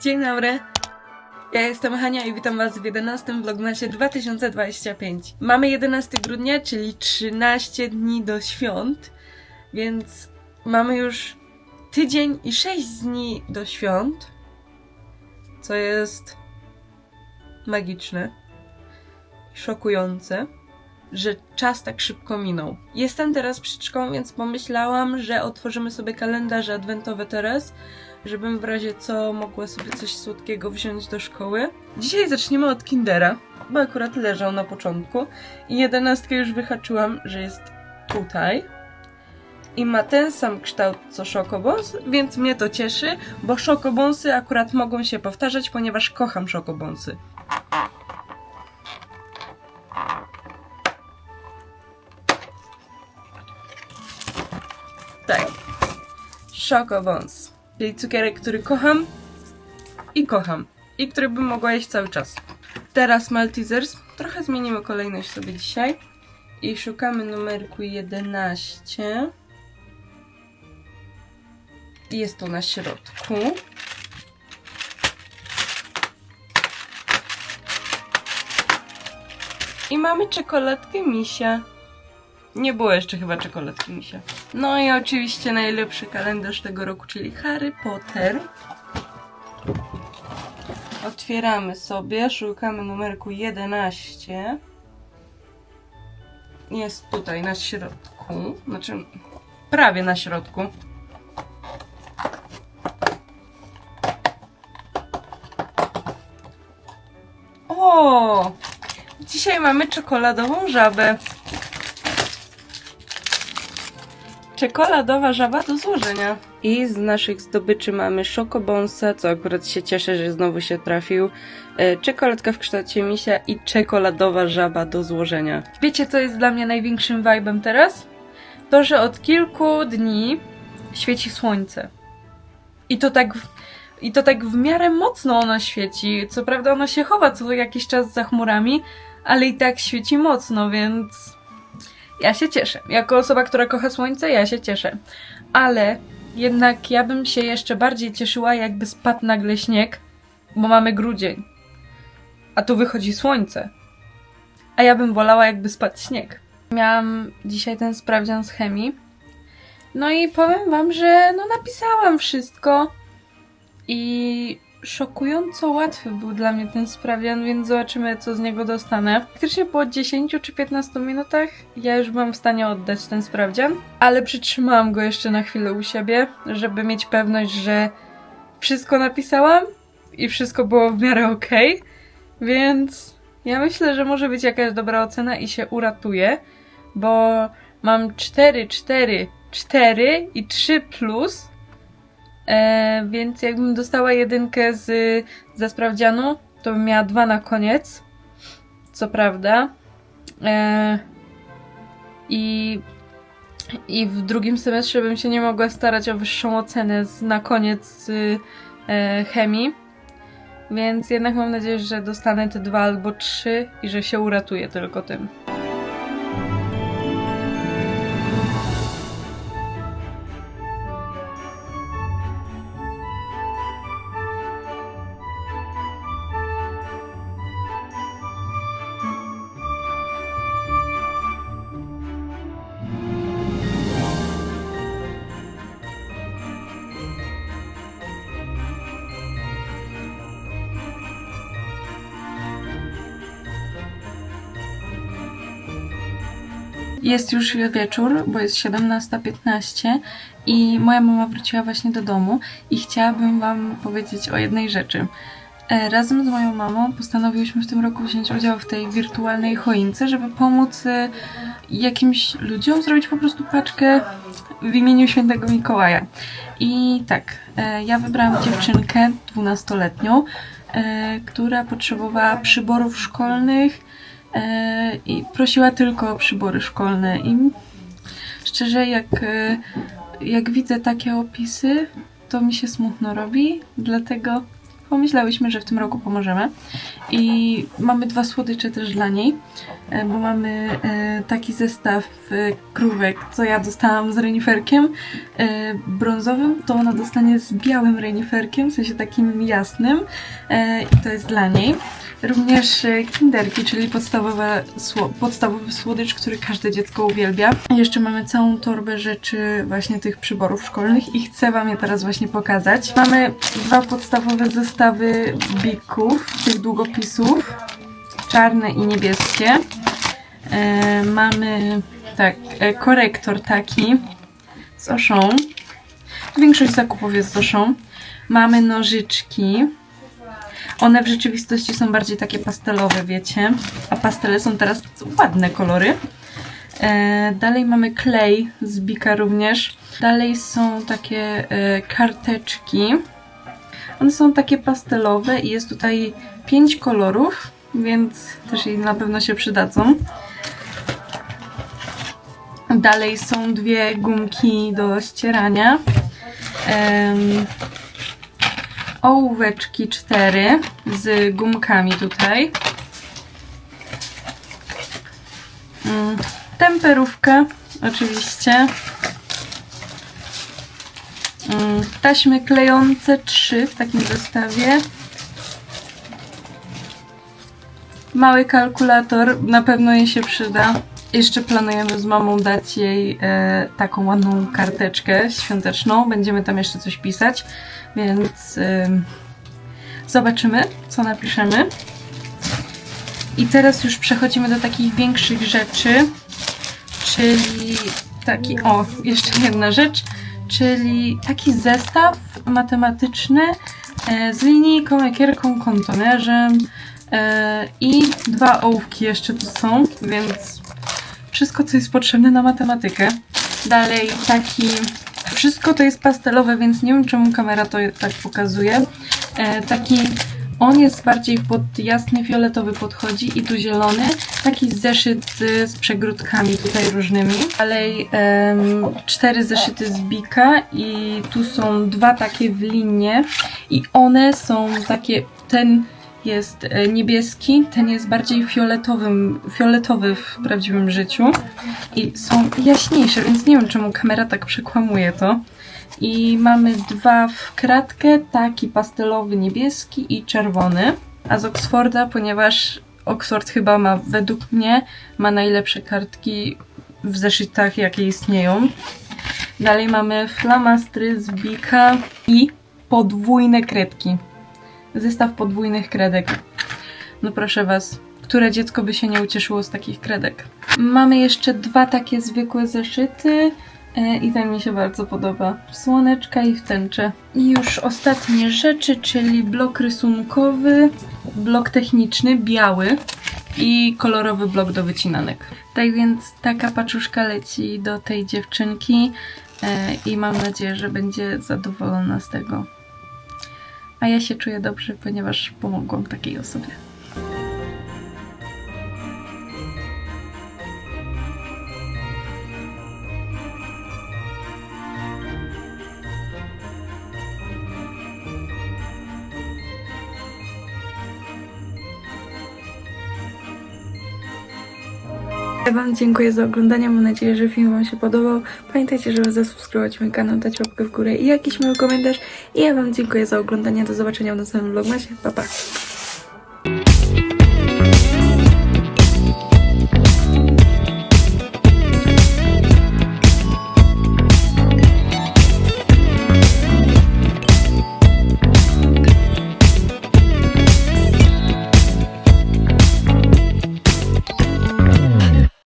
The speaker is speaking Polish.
Dzień dobry. Ja jestem Hania i witam Was w 11 vlogmasie 2025. Mamy 11 grudnia, czyli 13 dni do świąt, więc mamy już tydzień i 6 dni do świąt, co jest magiczne, szokujące, że czas tak szybko minął. Jestem teraz przed szkołą, więc pomyślałam, że otworzymy sobie kalendarze adwentowe teraz, żebym w razie co mogła sobie coś słodkiego wziąć do szkoły. Dzisiaj zaczniemy od Kindera, bo akurat leżał na początku i jedenastkę już wyhaczyłam, że jest tutaj. I ma ten sam kształt co Szokobons, więc mnie to cieszy, bo Szokobonsy akurat mogą się powtarzać, ponieważ kocham Szokobonsy. Tak. Szokobons. Czyli cukierek, który kocham i kocham. I który bym mogła jeść cały czas. Teraz Maltesers. Trochę zmienimy kolejność sobie dzisiaj. I szukamy numerku 11. I Jest tu na środku. I mamy czekoladkę misia. Nie było jeszcze chyba czekoladki misia. No i oczywiście najlepszy kalendarz tego roku, czyli Harry Potter. Otwieramy sobie, szukamy numerku 11. Jest tutaj na środku, znaczy prawie na środku. O! Dzisiaj mamy czekoladową żabę. Czekoladowa żaba do złożenia. I z naszych zdobyczy mamy szokobonsa, co akurat się cieszę, że znowu się trafił. E, czekoladka w kształcie misia i czekoladowa żaba do złożenia. Wiecie, co jest dla mnie największym vibe'em teraz? To, że od kilku dni świeci słońce. I to tak w, i to tak w miarę mocno ono świeci. Co prawda ono się chowa co jakiś czas za chmurami, ale i tak świeci mocno, więc ja się cieszę. Jako osoba, która kocha słońce, ja się cieszę. Ale jednak ja bym się jeszcze bardziej cieszyła, jakby spadł nagle śnieg, bo mamy grudzień. A tu wychodzi słońce. A ja bym wolała, jakby spadł śnieg. Miałam dzisiaj ten sprawdzian z chemii. No i powiem wam, że no napisałam wszystko. I szokująco łatwy był dla mnie ten sprawdzian, więc zobaczymy, co z niego dostanę. Faktycznie po 10 czy 15 minutach ja już byłam w stanie oddać ten sprawdzian, ale przytrzymałam go jeszcze na chwilę u siebie, żeby mieć pewność, że wszystko napisałam i wszystko było w miarę ok, więc ja myślę, że może być jakaś dobra ocena i się uratuje, bo mam 4, 4, 4 i 3 plus, E, więc jakbym dostała jedynkę z, ze sprawdzianu, to bym miała dwa na koniec. Co prawda. E, i, I w drugim semestrze bym się nie mogła starać o wyższą ocenę z, na koniec e, chemii. Więc jednak mam nadzieję, że dostanę te dwa albo trzy i że się uratuję tylko tym. Jest już wieczór, bo jest 17.15 i moja mama wróciła właśnie do domu i chciałabym Wam powiedzieć o jednej rzeczy. E, Razem z moją mamą postanowiłyśmy w tym roku wziąć udział w tej wirtualnej choince, żeby pomóc e, jakimś ludziom zrobić po prostu paczkę w imieniu świętego Mikołaja. I tak, e, ja wybrałam dziewczynkę 12-letnią, e, która potrzebowała przyborów szkolnych, i prosiła tylko o przybory szkolne. I szczerze, jak, e, jak widzę takie opisy, to mi się smutno robi, dlatego pomyślałyśmy, że w tym roku pomożemy. I mamy dwa słodycze też dla niej. e, bo mamy e, taki zestaw e, krówek, co ja dostałam z reniferkiem brązowym, to ona dostanie z białym reniferkiem, w sensie takim jasnym i to jest dla niej. Również kinderki, czyli podstawowe, podstawowy słodycz, który każde dziecko uwielbia. Jeszcze mamy całą torbę rzeczy właśnie tych przyborów szkolnych i chcę Wam je teraz właśnie pokazać. Mamy dwa podstawowe zestawy bików, tych długopisów, czarne i niebieskie. E, mamy tak, e, korektor taki z oszą. Większość zakupów jest z oszą. Mamy nożyczki. One w rzeczywistości są bardziej takie pastelowe, wiecie. A pastele są teraz ładne kolory. E, dalej mamy klej z Bika również. Dalej są takie e, karteczki. One są takie pastelowe i jest tutaj pięć kolorów, więc też jej na pewno się przydadzą. Dalej są dwie gumki do ścierania. Em, ołóweczki cztery z gumkami tutaj. Mm, Temperówka, oczywiście. Mm, Taśmy klejące trzy w takim zestawie. Mały kalkulator, na pewno jej się przyda. Jeszcze planujemy z mamą dać jej e, taką ładną karteczkę świąteczną. Będziemy tam jeszcze coś pisać, więc em, zobaczymy, co napiszemy. I teraz już przechodzimy do takich większych rzeczy, czyli taki, o, jeszcze jedna rzecz, czyli taki zestaw matematyczny e, z linijką, ekierką, kontonerzem e, i dwa ołówki jeszcze tu są, więc wszystko, co jest potrzebne na matematykę. Dalej taki, wszystko to jest pastelowe, więc nie wiem, czemu kamera to tak pokazuje. E, taki on jest bardziej pod jasny fioletowy podchodzi i tu zielony. Taki zeszyt z przegródkami tutaj różnymi. Dalej em, cztery zeszyty z Bika i tu są dwa takie w linie i one są takie, ten jest e, niebieski, ten jest bardziej fioletowym, fioletowy w prawdziwym życiu i są jaśniejsze, więc nie wiem czemu kamera tak przekłamuje to. I mamy dwa w kratkę, taki pastelowy niebieski i czerwony. A z Oxforda, ponieważ Oxford chyba ma, według mnie, ma najlepsze kartki w zeszytach, jakie istnieją. Dalej mamy flamastry z Bika i podwójne kredki. Zestaw podwójnych kredek. No proszę was, które dziecko by się nie ucieszyło z takich kredek? Mamy jeszcze dwa takie zwykłe zeszyty. E, I ten mi się bardzo podoba. Słoneczka i w tęczę. I już ostatnie rzeczy, czyli blok rysunkowy, blok techniczny, biały i kolorowy blok do wycinanek. Tak więc taka paczuszka leci do tej dziewczynki e, i mam nadzieję, że będzie zadowolona z tego. A ja się czuję dobrze, ponieważ pomogłam takiej osobie. Ja Wam dziękuję za oglądanie. Mam nadzieję, że film Wam się podobał. Pamiętajcie, żeby zasubskrybować mój kanał, dać łapkę w górę i jakiś miły komentarz. I ja Wam dziękuję za oglądanie. Do zobaczenia w następnym vlogmasie. Pa, pa!